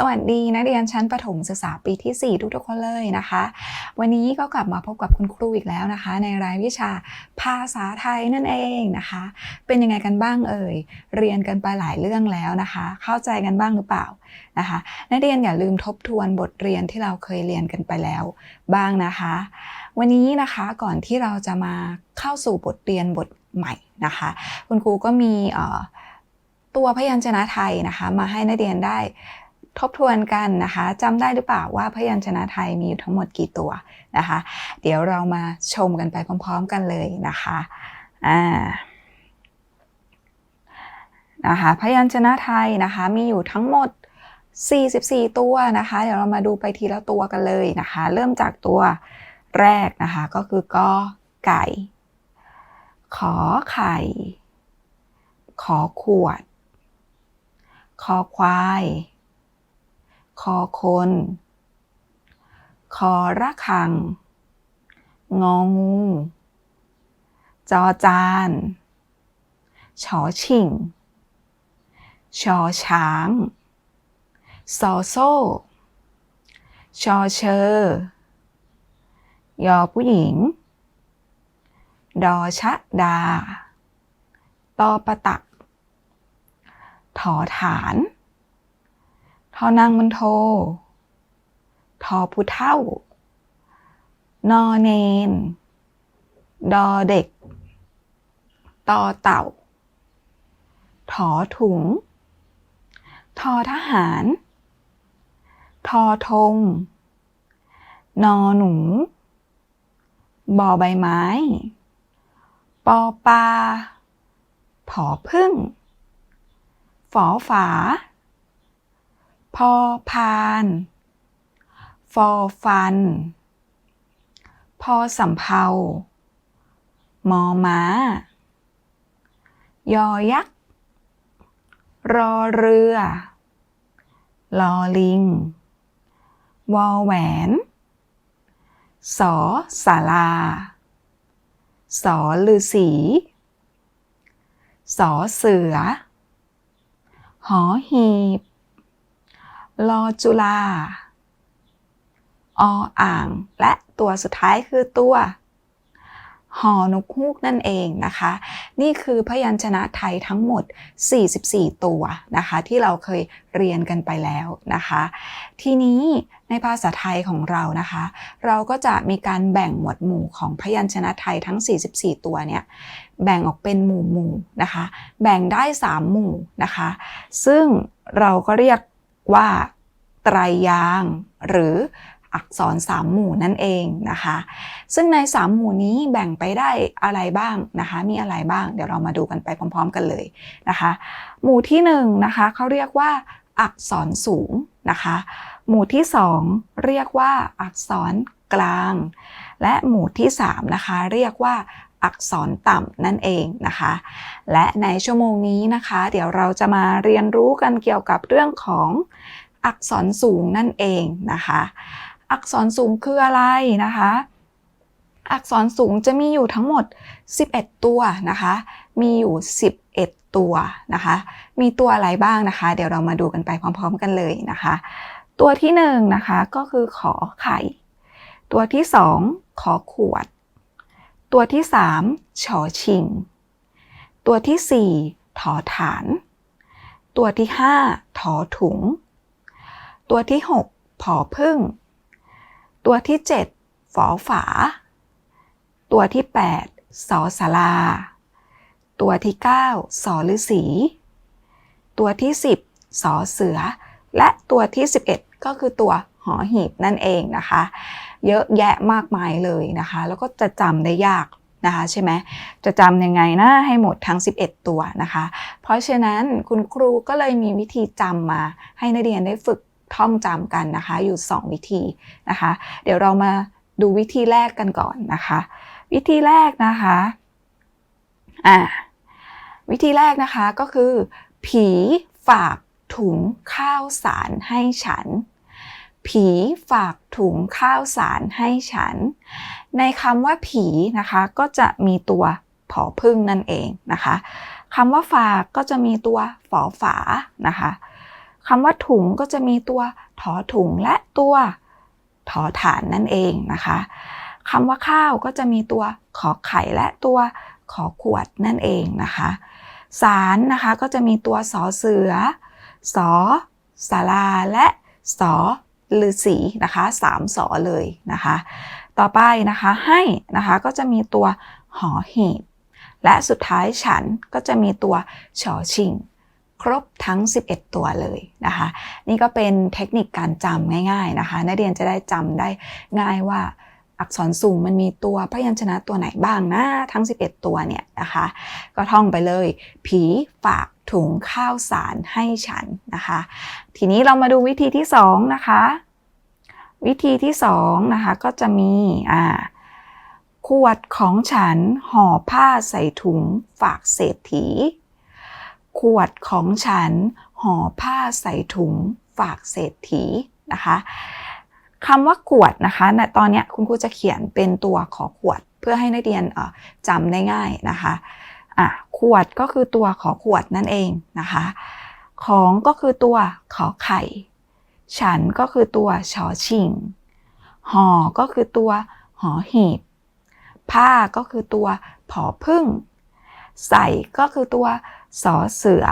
สวัสดีนักเรียนชั้นประถมศึกษาปีที่ 4 ทุกๆคนเลยนะคะ วันนี้ก็กลับมาพบกับคุณครูอีกแล้วนะคะ ในรายวิชาภาษาไทยนั่นเองนะคะ เป็นยังไงกันบ้างเอ่ยเรียนกันไปหลายเรื่องแล้วนะคะ เข้าใจกันบ้างหรือเปล่านะคะนักเรียนอย่าลืมทบทวนบทเรียนที่เราเคยเรียนกันไปแล้วบ้างนะคะ วันนี้นะคะก่อนที่เราจะมาเข้าสู่บทเรียนบทใหม่นะคะ คุณครูก็มีตัวพยัญชนะไทยนะคะ มาให้นักเรียนได้ ทบทวนกันนะคะจำได้หรือเปล่าว่าพยัญชนะไทยมีอยู่ทั้งหมดกี่ตัวนะคะ เดี๋ยวเรามาชมกันไปพร้อม ๆ กันเลยนะคะอ่านะคะพยัญชนะไทยนะคะมีอยู่ทั้งหมด 44 ตัวนะคะ เดี๋ยวเรามาดูไปทีละตัวกันเลยนะคะ เริ่มจากตัวแรกนะคะก็คือกอไก่ ขอไข่ ขอขวด คอควาย คอคน คอระคัง งองู จอจาน ชอชิง ชอช้างซอโซ่ ชอเชอยอผู้หญิง ดอชะดา ตอประตักถอฐาน ทอนางมันโททอผู้เท่า นอเนน ดอเด็ก ตอเต่า ถอถุง ทอทหาร ทอธง นอหนู บอใบไม้ ปอปลาผอพึ่ง ฝอฝา พอพาน ฟอฟัน พอสำเภามอม้า ยอยักษ์ รอเรือ ลอลิง วอแหวน สอสาราสอฤาษีสอเสือ หอหีบ ลอจุลา ออ่าง และตัวสุดท้ายคือตัวหอนกฮูกนั่นเองนะคะ นี่คือพยัญชนะไทยทั้งหมด 44 ตัวนะคะ ที่เราเคยเรียนกันไปแล้วนะคะ ทีนี้ในภาษาไทยของเรานะคะ เราก็จะมีการแบ่งหมวดหมู่ของพยัญชนะไทยทั้ง 44 ตัวเนี่ยแบ่งออกเป็นหมู่หมู่นะคะ แบ่งได้ 3 หมู่นะคะ ซึ่งเราก็เรียก ว่าไตรยางหรืออักษรสามหมู่นั่นเองนะคะ ซึ่งในสามหมู่นี้แบ่งไปได้อะไรบ้างนะคะ มีอะไรบ้าง เดี๋ยวเรามาดูกันไปพร้อม ๆ กันเลยนะคะ หมู่ที่หนึ่งนะคะเขาเรียกว่าอักษรสูงนะคะ หมู่ที่สองเรียกว่าอักษรกลาง และหมู่ที่สามนะคะเรียกว่า อักษรต่ำนั่นเองนะคะ และในชั่วโมงนี้นะคะ เดี๋ยวเราจะมาเรียนรู้กันเกี่ยวกับเรื่องของอักษรสูงนั่นเองนะคะ อักษรสูงคืออะไรนะคะ อักษรสูงจะมีอยู่ทั้งหมด 11 ตัวนะคะ มีอยู่ 11 ตัวนะคะ มีตัวอะไรบ้างนะคะ เดี๋ยวเรามาดูกันไปพร้อม ๆ กันเลยนะคะ ตัวที่1นงนะคะก็คือขอไข่ ตัวที่ 2 ขอขวด ตัวที่3ชอชิง ตัวที่4ถอฐาน ตัวที่5ถอถุง ตัวที่6ผอพึ่ง ตัวที่7ฝอฝา ตัวที่8สอสาราตัวที่9สอฤษี ตัวที่10สอเสือ และตัวที่11ก็คือตัวหอหีบนั่นเองนะคะ เยอะแยะมากมายเลยนะคะ แล้วก็จะจำได้ยากนะคะใช่ไหมจะจำยังไงนะให้หมดทั้ง 11 ตัวนะคะ เพราะฉะนั้นคุณครูก็เลยมีวิธีจำมาให้นักเรียนได้ฝึกท่องจำกันนะคะ อยู่ 2 วิธีนะคะ เดี๋ยวเรามาดูวิธีแรกกันก่อนนะคะ วิธีแรกนะคะอ่าวิธีแรกนะคะก็คือ ผีฝากถุงข้าวสารให้ฉัน ผีฝากถุงข้าวสารให้ฉัน ในคำว่าผีนะคะก็จะมีตัวผอพึ่งนั่นเองนะคะคำว่าฝากก็จะมีตัวฝอฝานะคะคำว่าถุงก็จะมีตัวถอถุงและตัวถอฐานนั่นเองนะคะคำว่าข้าวก็จะมีตัวขอไข่และตัวขอขวดนั่นเองนะคะสารนะคะก็จะมีตัวสอเสือสอสาราและสอ ฤาษีนะคะสามสอเลยนะคะ ต่อไปนะคะให้นะคะก็จะมีตัวหอหีบ และสุดท้ายฉันก็จะมีตัวชอชิง ครบทั้ง 11 ตัวเลยนะคะ นี่ก็เป็นเทคนิคการจำง่ายๆนะคะ นักเรียนจะได้จำได้ง่ายว่าอักษรสูงมันมีตัวพยัญชนะตัวไหนบ้างนะ ทั้ง 11 ตัวเนี่ยนะคะ ก็ท่องไปเลย ผีฝาก ถุงข้าวสารให้ฉันนะคะ ทีนี้เรามาดูวิธีที่สองนะคะ วิธีที่สองนะคะก็จะมีอ่าขวดของฉันห่อผ้าใส่ถุงฝากเศรษฐี ขวดของฉันห่อผ้าใส่ถุงฝากเศรษฐีนะคะคำว่าขวดนะคะณตอนนี้คุณครูจะเขียนเป็นตัวขอขวดเพื่อให้นักเรียนจำได้ง่ายนะคะ อะขวดก็คือตัวขอขวดนั่นเองนะคะ ของก็คือตัวขอไข่ ฉันก็คือตัวชอชิงห่อก็คือตัวหอหีบ ผ้าก็คือตัวผอพึ่ง ใส่ก็คือตัวสอเสือ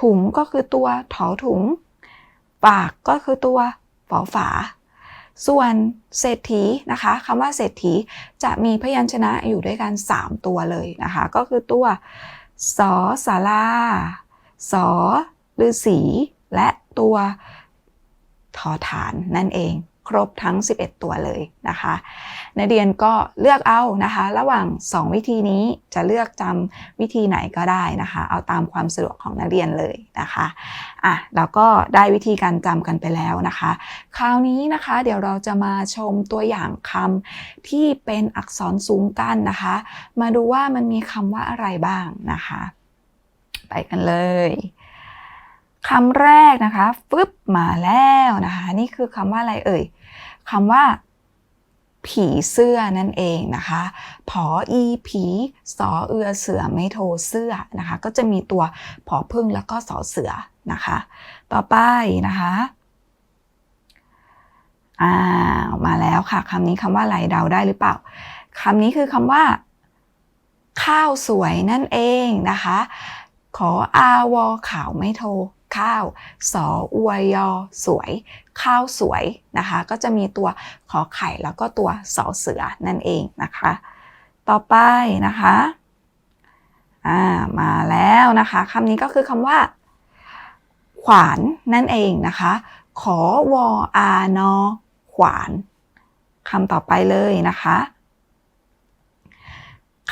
ถุงก็คือตัวถอถุง ปากก็คือตัวฝอฝา ส่วนเศรษฐีนะคะคำว่าเศรษฐีจะมีพยัญชนะอยู่ด้วยกัน 3 ตัวเลยนะคะ ก็คือตัวสอสาราสอฤาษีและตัวทอฐานนั่นเอง ครบทั้ง 11 ตัวเลยนะคะนักเรียนก็เลือกเอานะคะ ระหว่าง 2 วิธีนี้จะเลือกจำวิธีไหนก็ได้นะคะ เอาตามความสะดวกของนักเรียนเลยนะคะอะเราก็ได้วิธีการจำกันไปแล้วนะคะ คราวนี้นะคะเดี๋ยวเราจะมาชมตัวอย่างคำที่เป็นอักษรสูงกันนะคะ มาดูว่ามันมีคำว่าอะไรบ้างนะคะ ไปกันเลย คำแรกนะคะฟึบมาแล้วนะคะ นี่คือคำว่าอะไรเอ่ยคำว่า ผีเสื้อนั่นเองนะคะผออีผีสอเอือเสือไม่โทเสื้อนะคะ ก็จะมีตัวผอพึ่งแล้วก็สอเสือนะคะ ต่อไปนะคะอ่ามาแล้วค่ะคำนี้คำว่าอะไรเดาได้หรือเปล่าคำนี้คือคำว่า ข้าวสวยนั่นเองนะคะ ขออาวอข่าวไม่โท ข้าว สออวยอสวย ข้าวสวยนะคะ ก็จะมีตัวขอไข่แล้วก็ตัวสอเสือนั่นเองนะคะ ต่อไปนะคะามาแล้วนะคะคำนี้ก็คือคำว่า ขวานนั่นเองนะคะ ขอวออานอขวานคำต่อไปเลยนะคะ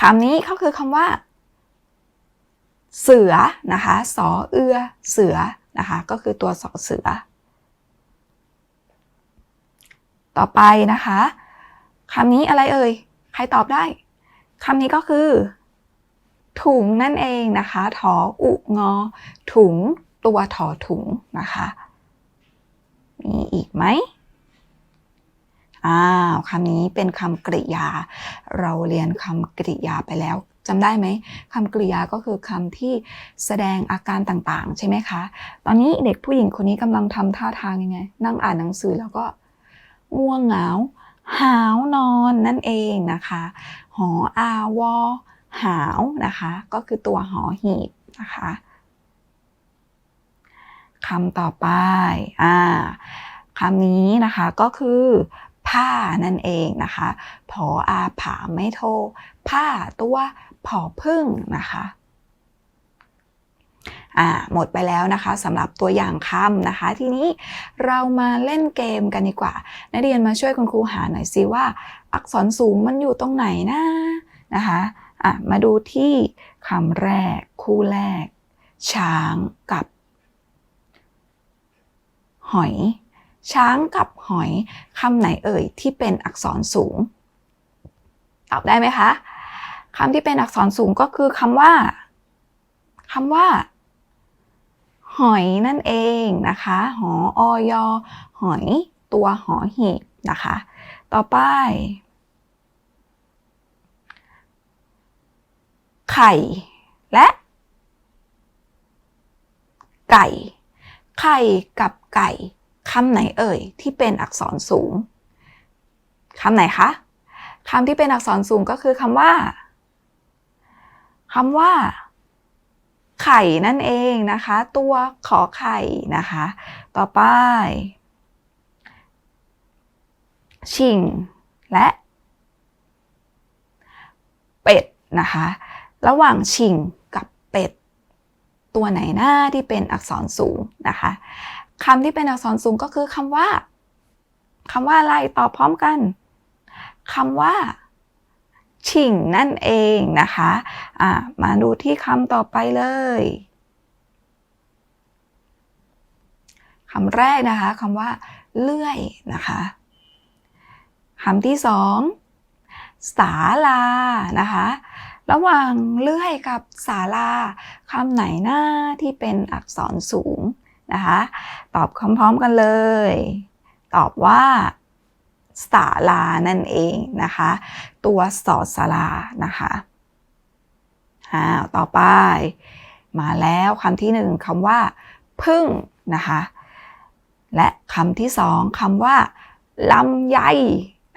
คำนี้ก็คือคำว่า เสือนะคะ สอเอือ เสือ นะคะ ก็คือตัวสอเสือ ต่อไปนะคะคำนี้อะไรเอ่ย ใครตอบได้คำนี้ก็คือ ถุงนั่นเองนะคะ ถออุงอ ถุง ตัวถอถุงนะคะ มีอีกไหมอ้าวคำนี้เป็นคำกริยา เราเรียนคำกริยาไปแล้ว จำได้ไหมคำกริยาก็คือคำที่แสดงอาการต่างๆ ใช่ไหมคะ ตอนนี้เด็กผู้หญิงคนนี้กำลังทำท่าทางยังไง นั่งอ่านหนังสือแล้วก็ง่วงเหงา หาวนอนนั่นเองนะคะหออาวอหาวนะคะ ก็คือตัวหอหีบนะคะคำต่อไปอ่าคำนี้นะคะก็คือผ้านั่นเองนะคะ ผออาผาไม่โทผ้าตัว ผอพึ่งนะคะอ่าหมดไปแล้วนะคะสำหรับตัวอย่างคำนะคะ ทีนี้เรามาเล่นเกมกันดีกว่า นักเรียนมาช่วยคุณครูหาหน่อยสิว่า อักษรสูงมันอยู่ตรงไหนนะนะคะอะมาดูที่คำแรก คู่แรก ช้างกับ หอย ช้างกับหอยคำไหนเอ่ยที่เป็นอักษรสูง ตอบได้ไหมคะ คำที่เป็นอักษรสูงก็คือคำว่าคำว่า หอยนั่นเองนะคะหออยอหอยตัวหอหีบนะคะ ต่อไป ไข่ และ ไก่ ไข่กับไก่คำไหนเอ่ย ที่เป็นอักษรสูงคำไหนคะคำที่เป็นอักษรสูงก็คือคำว่า คำว่า ไข่นั่นเองนะคะ ตัวขอไข่นะคะ ต่อไป ชิงและ เป็ดนะคะ ระหว่างชิงกับเป็ด ตัวไหนหน้าที่เป็นอักษรสูงนะคะคำที่เป็นอักษรสูงก็คือคำว่าคำว่าอะไรตอบพร้อมกันคำว่า ชิงนั่นเองนะคะะมาดูที่คำต่อไปเลยคำแรกนะคะคำว่าเลื่อยนะคะคำที่สองศาลานะคะ ระหว่างเลื่อยกับศาลาคำไหนหน้าที่เป็นอักษรสูงนะคะ ตอบพร้อมๆกันเลย ตอบว่า ศาลานั่นเองนะคะ ตัวสอสารานะคะอ้าวต่อไป มาแล้วคำที่หนึ่งคำว่า พึ่งนะคะ และคำที่สองคำว่าลำไย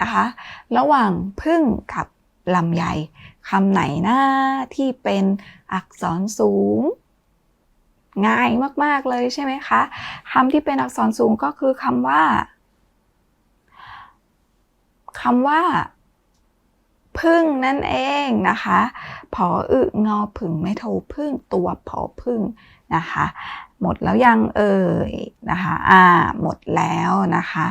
นะคะ ระหว่างพึ่งกับลำไยคำไหนหน้าที่เป็นอักษรสูง ง่ายมาก ๆ เลยใช่ไหมคะคำที่เป็นอักษรสูงก็คือคำว่า คำว่าพึ่งนั่นเองนะคะผออึงอผึ่งไม่โทพึ่งตัวผอพึ่งนะคะ หมดแล้วยังเอ่ยนะคะ อ่า หมดแล้วนะคะ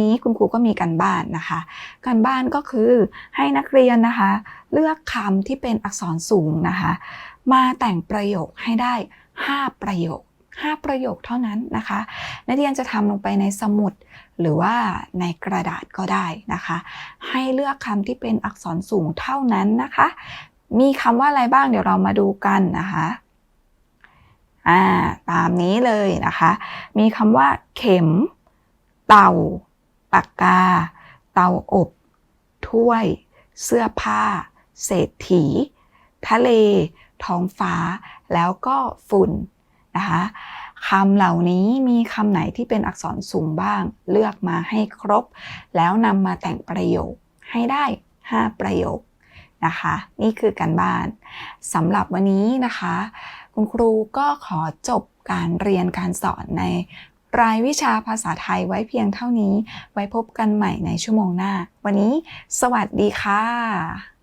นี้คุณครูก็มีการบ้านนะคะ การบ้านก็คือให้นักเรียนนะคะ เลือกคำที่เป็นอักษรสูงนะคะ มาแต่งประโยคให้ได้ 5 ประโยค 5 ประโยคเท่านั้นนะคะ นักเรียนจะทำลงไปในสมุดหรือว่าในกระดาษก็ได้นะคะ ให้เลือกคำที่เป็นอักษรสูงเท่านั้นนะคะ มีคำว่าอะไรบ้างเดี๋ยวเรามาดูกันนะคะอ่าตามนี้เลยนะคะ มีคำว่าเข็ม เต่า ปากกา เตาอบ ถ้วย เสื้อผ้า เศรษฐี ทะเล ท้องฟ้า แล้วก็ฝุ่นนะคะคำเหล่านี้มีคำไหนที่เป็นอักษรสูงบ้าง เลือกมาให้ครบ แล้วนำมาแต่งประโยคให้ได้ 5 ประโยคนะคะ นี่คือการบ้านสำหรับวันนี้นะคะ คุณครูก็ขอจบการเรียนการสอนใน รายวิชาภาษาไทยไว้เพียงเท่านี้ ไว้พบกันใหม่ในชั่วโมงหน้า วันนี้ สวัสดีค่ะ